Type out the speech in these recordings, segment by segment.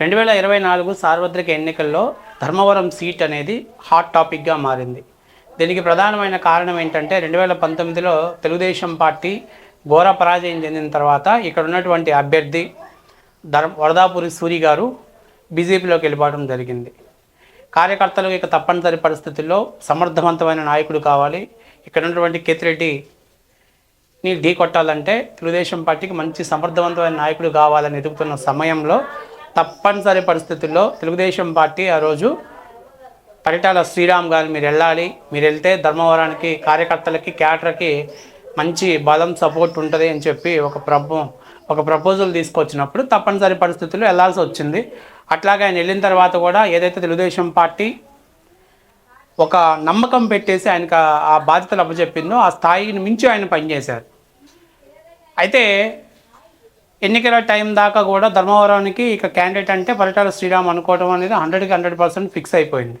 రెండు వేల ఇరవై నాలుగు సార్వత్రిక ఎన్నికల్లో ధర్మవరం సీట్ అనేది హాట్ టాపిక్గా మారింది. దీనికి ప్రధానమైన కారణం ఏంటంటే రెండు వేల పంతొమ్మిదిలో తెలుగుదేశం పార్టీ ఘోర పరాజయం చెందిన తర్వాత ఇక్కడ ఉన్నటువంటి అభ్యర్థి ధర్ వరదాపురి సూరి గారు బీజేపీలోకి వెళ్ళిపోవడం జరిగింది. కార్యకర్తలు ఇక తప్పనిసరి పరిస్థితుల్లో సమర్థవంతమైన నాయకుడు కావాలి. ఇక్కడ ఉన్నటువంటి కేతిరెడ్డి ని ఢీ కొట్టాలంటే తెలుగుదేశం పార్టీకి మంచి సమర్థవంతమైన నాయకుడు కావాలని ఎదుగుతున్న సమయంలో తప్పనిసరి పరిస్థితుల్లో తెలుగుదేశం పార్టీ ఆ రోజు పరిటాల శ్రీరామ్ గారు మీరు వెళ్ళాలి. మీరు వెళ్తే ధర్మవరానికి కార్యకర్తలకి క్యాటర్కి మంచి బలం సపోర్ట్ ఉంటుంది అని చెప్పి ఒక ప్రభు ఒక ప్రపోజల్ తీసుకొచ్చినప్పుడు తప్పనిసరి పరిస్థితుల్లో వెళ్ళాల్సి వచ్చింది. అట్లాగే ఆయన వెళ్ళిన తర్వాత కూడా ఏదైతే తెలుగుదేశం పార్టీ ఒక నమ్మకం పెట్టేసి ఆయనకు ఆ- ఆ బాధ్యతలు అప్పచెప్పిందో ఆ స్థాయిని మించి ఆయన పనిచేశారు. అయితే ఎన్నికల టైం దాకా కూడా ధర్మవరానికి ఇక క్యాండిడేట్ అంటే పరిటాల శ్రీరామ్ అనుకోవడం అనేది హండ్రెడ్కి హండ్రెడ్ పర్సెంట్ ఫిక్స్ అయిపోయింది.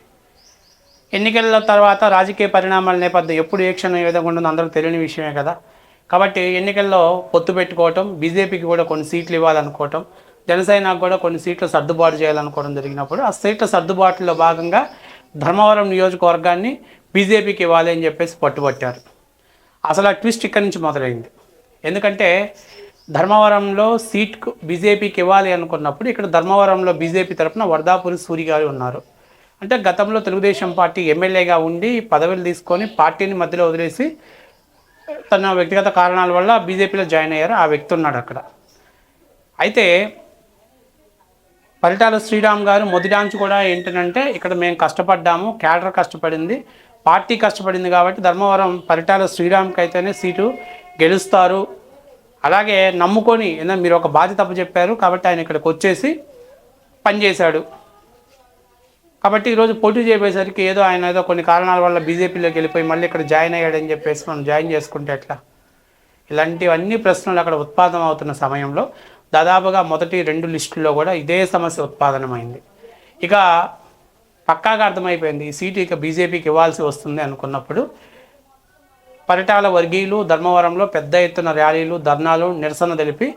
ఎన్నికల తర్వాత రాజకీయ పరిణామాల నేపథ్యం ఎప్పుడు ఏ క్షణం ఏ విధంగా ఉంటుందో అందరూ తెలియని విషయమే కదా. కాబట్టి ఎన్నికల్లో పొత్తు పెట్టుకోవటం బీజేపీకి కూడా కొన్ని సీట్లు ఇవ్వాలనుకోవటం జనసేనకు కూడా కొన్ని సీట్లు సర్దుబాటు చేయాలనుకోవడం జరిగినప్పుడు ఆ సీట్ల సర్దుబాటులో భాగంగా ధర్మవరం నియోజకవర్గాన్ని బీజేపీకి ఇవ్వాలి అని చెప్పేసి పట్టుబట్టారు. అసలు ఆ ట్విస్ట్ ఇక్కడి నుంచి మొదలైంది. ఎందుకంటే ధర్మవరంలో సీట్కు బీజేపీకి ఇవ్వాలి అనుకున్నప్పుడు ఇక్కడ ధర్మవరంలో బీజేపీ తరఫున వరదాపురి సూరి గారు ఉన్నారు. అంటే గతంలో తెలుగుదేశం పార్టీ ఎమ్మెల్యేగా ఉండి పదవులు తీసుకొని పార్టీని మధ్యలో వదిలేసి తన వ్యక్తిగత కారణాల వల్ల బీజేపీలో జాయిన్ అయ్యారు ఆ వ్యక్తి ఉన్నాడు అక్కడ. అయితే పరిటాల శ్రీరామ్ గారు మొదటి కూడా ఏంటంటే ఇక్కడ మేము కష్టపడ్డాము క్యాడర్ కష్టపడింది పార్టీ కష్టపడింది కాబట్టి ధర్మవరం పరిటాల శ్రీరామ్కి అయితేనే సీటు గెలుస్తారు అలాగే నమ్ముకొని ఏంటంటే మీరు ఒక బాధ్యత చెప్పారు కాబట్టి ఆయన ఇక్కడికి వచ్చేసి పనిచేశాడు. కాబట్టి ఈరోజు పోటీ చేయబోయేసరికి ఏదో ఆయన ఏదో కొన్ని కారణాల వల్ల బీజేపీలోకి వెళ్ళిపోయి మళ్ళీ ఇక్కడ జాయిన్ అయ్యాడని చెప్పేసి మనం జాయిన్ చేసుకుంటే ఎట్లా? ఇలాంటివన్నీ ప్రశ్నలు అక్కడ ఉత్పాదన అవుతున్న సమయంలో దాదాపుగా మొదటి రెండు లిస్టుల్లో కూడా ఇదే సమస్య ఉత్పాదనమైంది. ఇక పక్కాగా అర్థమైపోయింది ఈ సీటు ఇక బీజేపీకి ఇవ్వాల్సి వస్తుంది అనుకున్నప్పుడు పరిటాల వర్గీయులు ధర్మవరంలో పెద్ద ఎత్తున ర్యాలీలు ధర్నాలు నిరసన తెలిపి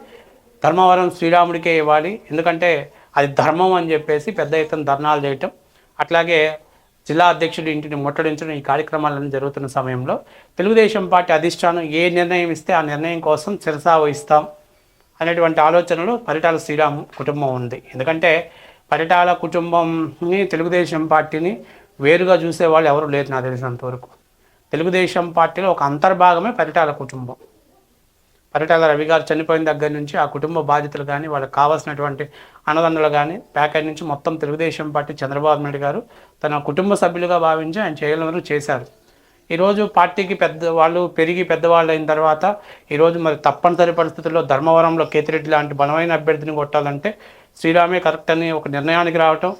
ధర్మవరం శ్రీరాముడికే ఇవ్వాలి. ఎందుకంటే అది ధర్మం అని చెప్పేసి పెద్ద ఎత్తున ధర్నాలు చేయటం. అట్లాగే జిల్లా అధ్యక్షుడి ఇంటిని ముట్టడించడం ఈ కార్యక్రమాలన్నీ జరుగుతున్న సమయంలో. తెలుగుదేశం పార్టీ అధిష్టానం ఏ నిర్ణయం ఇస్తే ఆ నిర్ణయం కోసం శిరసా వహిస్తాం అనేటువంటి ఆలోచనలో పరిటాల శ్రీరామ్ కుటుంబం ఉంది. ఎందుకంటే పరిటాల కుటుంబంని తెలుగుదేశం పార్టీని వేరుగా చూసే వాళ్ళు ఎవరు లేరు నాకు తెలిసినంత వరకు తెలుగుదేశం పార్టీలో ఒక అంతర్భాగమే పరిటాల కుటుంబం. పరిటాల రవి గారు చనిపోయిన దగ్గర నుంచి ఆ కుటుంబ బాధ్యతలు కానీ వాళ్ళకి కావాల్సినటువంటి అన్నదండలు కానీ ప్యాకేజ్ నుంచి మొత్తం తెలుగుదేశం పార్టీ చంద్రబాబు నాయుడు గారు తన కుటుంబ సభ్యులుగా భావించి ఆయన చేయగలను చేశారు. ఈరోజు పార్టీకి పెద్ద వాళ్ళు పెరిగి పెద్దవాళ్ళు అయిన తర్వాత ఈరోజు మరి తప్పనిసరి పరిస్థితుల్లో ధర్మవరంలో కేతిరెడ్డి లాంటి బలమైన అభ్యర్థిని కొట్టాలంటే శ్రీరామే కరెక్ట్ అని ఒక నిర్ణయానికి రావటం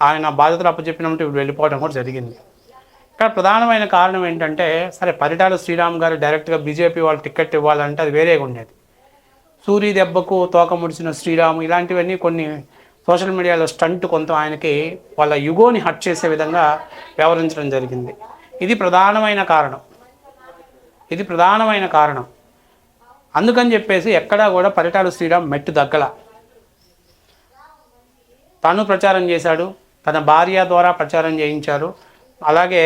ఆయన బాధ్యతలు అప్పచెప్పినట్టు వెళ్ళిపోవడం కూడా జరిగింది. ఇక్కడ ప్రధానమైన కారణం ఏంటంటే సరే పరిటాల శ్రీరామ్ గారు డైరెక్ట్గా బీజేపీ వాళ్ళు టికెట్ ఇవ్వాలంటే అది వేరేగా ఉండేది. సూరి దెబ్బకు తోక ముడిచిన శ్రీరామ్ ఇలాంటివన్నీ కొన్ని సోషల్ మీడియాలో స్టంట్ కొంత ఆయనకి వాళ్ళ యుగోని హట్ చేసే విధంగా వ్యవహరించడం జరిగింది. ఇది ప్రధానమైన కారణం. ఇది ప్రధానమైన కారణం. అందుకని చెప్పేసి ఎక్కడా కూడా పరిటాల శ్రీరామ్ మెట్టు దగ్గల తను ప్రచారం చేశాడు తన భార్య ద్వారా ప్రచారం చేయించారు అలాగే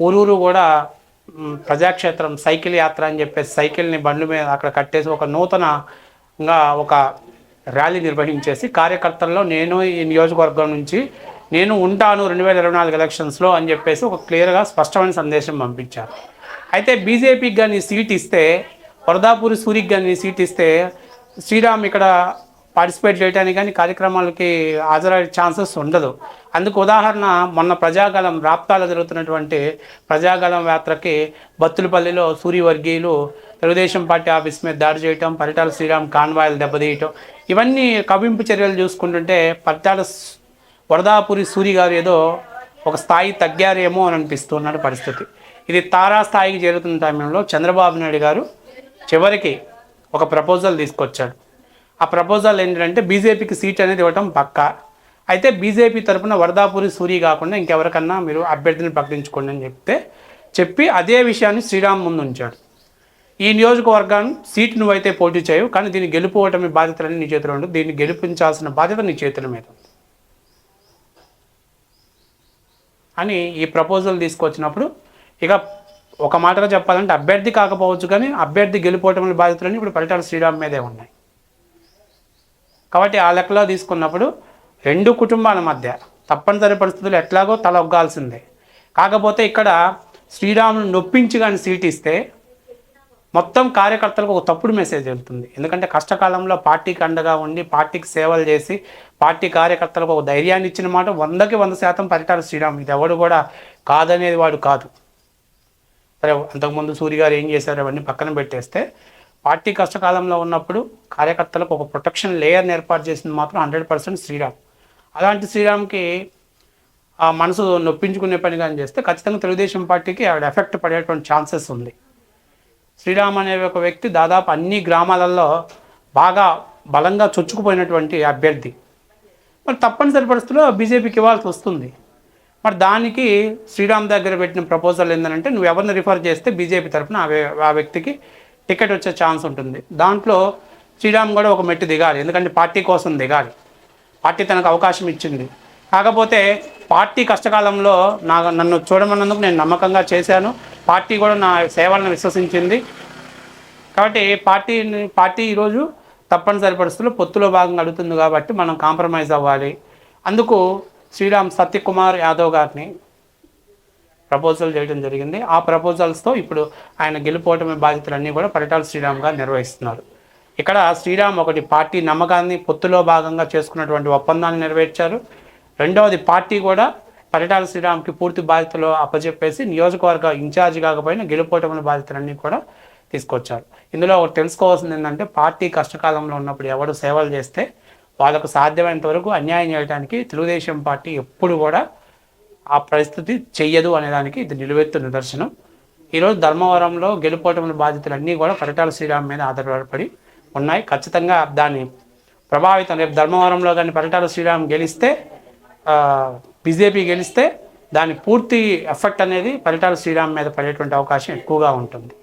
ఊరూరు కూడా ప్రజాక్షేత్రం సైకిల్ యాత్ర అని చెప్పేసి సైకిల్ని బండ్ల మీద అక్కడ కట్టేసి ఒక నూతనంగా ఒక ర్యాలీ నిర్వహించేసి కార్యకర్తల్లో నేను ఈ నియోజకవర్గం నుంచి నేను ఉంటాను రెండు వేల ఇరవై నాలుగు ఎలక్షన్స్లో అని చెప్పేసి ఒక క్లియర్గా స్పష్టమైన సందేశం పంపించారు. అయితే బీజేపీకి కానీ సీట్ ఇస్తే వరదాపూరి సూరికి కానీ సీట్ ఇస్తే శ్రీరామ్ ఇక్కడ పార్టిసిపేట్ చేయడానికి కానీ కార్యక్రమాలకి హాజరయ్యే ఛాన్సెస్ ఉండదు. అందుకు ఉదాహరణ మొన్న ప్రజాగలం రాప్తాలో జరుగుతున్నటువంటి ప్రజాగలం యాత్రకి బత్తులపల్లిలో సూర్యవర్గీయులు తెలుగుదేశం పార్టీ ఆఫీస్ మీద దాడి చేయటం పరిటాల శ్రీరామ్ కాన్వాయిలు దెబ్బతీయటం ఇవన్నీ కవింపు చర్యలు చూసుకుంటుంటే పరిటాల వరదాపురి సూరి గారు ఏదో ఒక స్థాయి తగ్గారేమో అని అనిపిస్తున్నట్టు పరిస్థితి. ఇది తారా స్థాయికి చేరుతున్న సమయంలో చంద్రబాబు నాయుడు గారు చివరికి ఒక ప్రపోజల్ తీసుకొచ్చాడు. ఆ ప్రపోజల్ ఏంటంటే బీజేపీకి సీట్ అనేది ఇవ్వటం పక్క. అయితే బీజేపీ తరఫున వరదాపురి సూరి కాకుండా ఇంకెవరికన్నా మీరు అభ్యర్థిని ప్రకటించుకోండి అని చెప్తే చెప్పి అదే విషయాన్ని శ్రీరామ్ ముందు ఉంచాడు. ఈ నియోజకవర్గాన్ని సీట్ నువ్వైతే పోటీ చేయవు కానీ దీన్ని గెలుపుకోవటమే బాధ్యతలన్నీ నీ చేతిలో ఉండు. దీన్ని గెలిపించాల్సిన బాధ్యత నీ చేతుల మీద అని ఈ ప్రపోజల్ తీసుకొచ్చినప్పుడు ఇక ఒక మాటగా చెప్పాలంటే అభ్యర్థి కాకపోవచ్చు కానీ అభ్యర్థి గెలుపోవటం బాధ్యతలన్నీ ఇప్పుడు పల్లెటూరు శ్రీరామ్ మీదే ఉన్నాయి. కాబట్టి ఆ లెక్కలో తీసుకున్నప్పుడు రెండు కుటుంబాల మధ్య తప్పనిసరి పరిస్థితులు ఎట్లాగో తల ఒగ్గాల్సిందే. కాకపోతే ఇక్కడ శ్రీరామును నొప్పించి కానీ సీట్ ఇస్తే మొత్తం కార్యకర్తలకు ఒక తప్పుడు మెసేజ్ వెళ్తుంది. ఎందుకంటే కష్టకాలంలో పార్టీకి అండగా ఉండి పార్టీకి సేవలు చేసి పార్టీ కార్యకర్తలకు ఒక ధైర్యాన్ని ఇచ్చిన మాట వందకి వంద శాతం పరిటారు శ్రీరామ్ ఇది ఎవడు కూడా కాదనేది వాడు కాదు. సరే అంతకుముందు సూర్య గారు ఏం చేశారు అవన్నీ పక్కన పెట్టేస్తే పార్టీ కష్టకాలంలో ఉన్నప్పుడు కార్యకర్తలకు ఒక ప్రొటెక్షన్ లేయర్ని ఏర్పాటు చేసింది మాత్రం హండ్రెడ్ పర్సెంట్ శ్రీరామ్. అలాంటి శ్రీరామ్కి ఆ మనసు నొప్పించుకునే పని కానీ చేస్తే ఖచ్చితంగా తెలుగుదేశం పార్టీకి ఆవిడ ఎఫెక్ట్ పడేటువంటి ఛాన్సెస్ ఉంది. శ్రీరామ్ అనే ఒక వ్యక్తి దాదాపు అన్ని గ్రామాలలో బాగా బలంగా చొచ్చుకుపోయినటువంటి అభ్యర్థి. మరి తప్పనిసరి పరిస్థితుల్లో బీజేపీకి ఇవ్వాల్సి వస్తుంది. మరి దానికి శ్రీరామ్ దగ్గర పెట్టిన ప్రపోజల్ ఏంటంటే నువ్వు ఎవరిని రిఫర్ చేస్తే బీజేపీ తరఫున ఆ ఆ వ్యక్తికి టికెట్ వచ్చే ఛాన్స్ ఉంటుంది. దాంట్లో శ్రీరామ్ కూడా ఒక మెట్టు దిగాలి. ఎందుకంటే పార్టీ కోసం దిగాలి. పార్టీ తనకు అవకాశం ఇచ్చింది. కాకపోతే పార్టీ కష్టకాలంలో నా నన్ను చూడమన్నందుకు నేను నమ్మకంగా చేశాను. పార్టీ కూడా నా సేవలను విశ్వసించింది. కాబట్టి పార్టీని పార్టీ ఈరోజు తప్పనిసరి పరిస్థితుల్లో పొత్తులో భాగంగా అడుగుతుంది కాబట్టి మనం కాంప్రమైజ్ అవ్వాలి. అందుకు శ్రీరామ్ సత్యకుమార్ యాదవ్ గారిని ప్రపోజల్ చేయడం జరిగింది. ఆ ప్రపోజల్స్తో ఇప్పుడు ఆయన గెలుపోవటమే బాధ్యతలన్నీ కూడా పరిటాల శ్రీరామ్ గారు నిర్వహిస్తున్నారు. ఇక్కడ శ్రీరామ్ ఒకటి పార్టీ నమ్మకాన్ని పొత్తులో భాగంగా చేసుకున్నటువంటి ఒప్పందాన్ని నెరవేర్చారు. రెండవది పార్టీ కూడా పరిటాల శ్రీరామ్కి పూర్తి బాధ్యతలు అప్పచెప్పేసి నియోజకవర్గ ఇన్ఛార్జ్ కాకపోయినా గెలుపోవటమైన బాధ్యతలన్నీ కూడా తీసుకొచ్చారు. ఇందులో ఒకటి తెలుసుకోవాల్సింది ఏంటంటే పార్టీ కష్టకాలంలో ఉన్నప్పుడు ఎవరు సేవలు చేస్తే వాళ్ళకు సాధ్యమైనంత వరకు అన్యాయం చేయడానికి తెలుగుదేశం పార్టీ ఎప్పుడు కూడా ఆ పరిస్థితి చెయ్యదు అనేదానికి ఇది నిలువెత్తు నిదర్శనం. ఈరోజు ధర్మవరంలో గెలుపోటముల బాధ్యతలన్నీ కూడా పరిటాల శ్రీరామ్ మీద ఆధారపడి ఉన్నాయి. ఖచ్చితంగా దాన్ని ప్రభావితం రేపు ధర్మవరంలో కానీ పరిటాల శ్రీరామ్ గెలిస్తే బీజేపీ గెలిస్తే దాని పూర్తి ఎఫెక్ట్ అనేది పరిటాల శ్రీరామ్ మీద పడేటువంటి అవకాశం ఎక్కువగా ఉంటుంది.